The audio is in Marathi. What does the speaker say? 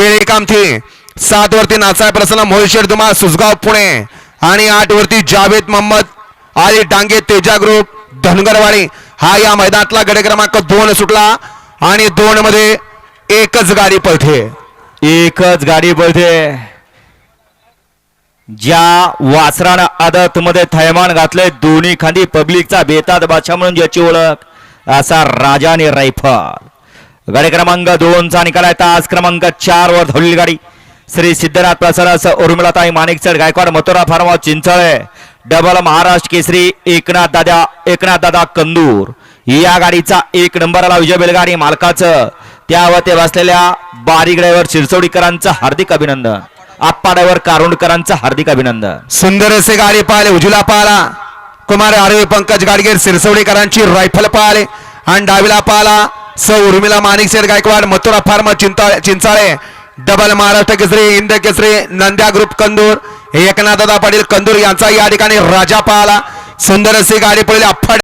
वेळे कामठी सात वरती नाचाय प्रसन्न मोहिशेर दुमा सुसगाव पुणे. आणि आठ वरती जावेद मोहम्मद आली डांगे तेजा ग्रुप धनगरवाडी हा या मैदानातला गडे क्रमांक दोन सुटला. आणि दोन मध्ये एकच गाडी पळते. एकच गाडी पळते. ज्या वासरानं आदत मध्ये थैमान घातले दोन्ही खांदी पब्लिकचा बेताद बादशाह म्हणून ज्याची ओळख असा राजाने रायफल. गाडी क्रमांक दोनचा निकाल आहे. तास क्रमांक चार वर धवलेली गाडी श्री सिद्धनाथ प्रसरस उर्मिलाताई माणिकचड गायकवाड मथुरा फार्मा चिंचळे. डबल महाराष्ट्र केसरी एकनाथ दादा एकनाथ दादा कंदूर. या गाडीचा एक नंबरला विजय बेलगाडी मालकाचं. त्यावर ते बसलेल्या बारीक ड्रायव्हर शिरसोडीकरांचं हार्दिक अभिनंदन. आप्पा ड्रायव्हर कारुंडकरांचं हार्दिक अभिनंदन. सुंदर असे गाडी पाहिले उजला पाला कुमार आरवी पंकज गाडगीर सिरसवडीकरांची रायफल पाहिले. आणि डावीला पाला स उर्मिला माणिकशेठ गायकवाड मथुरा फार्म चिंता चिंचाळे डबल महाराष्ट्र केसरी इंद केसरी नंद्या ग्रुप कंदूर एकनाथदा पाटील कंदूर यांचा या ठिकाणी राजा पाहला सुंदर अशी गाडी पडली अप्फा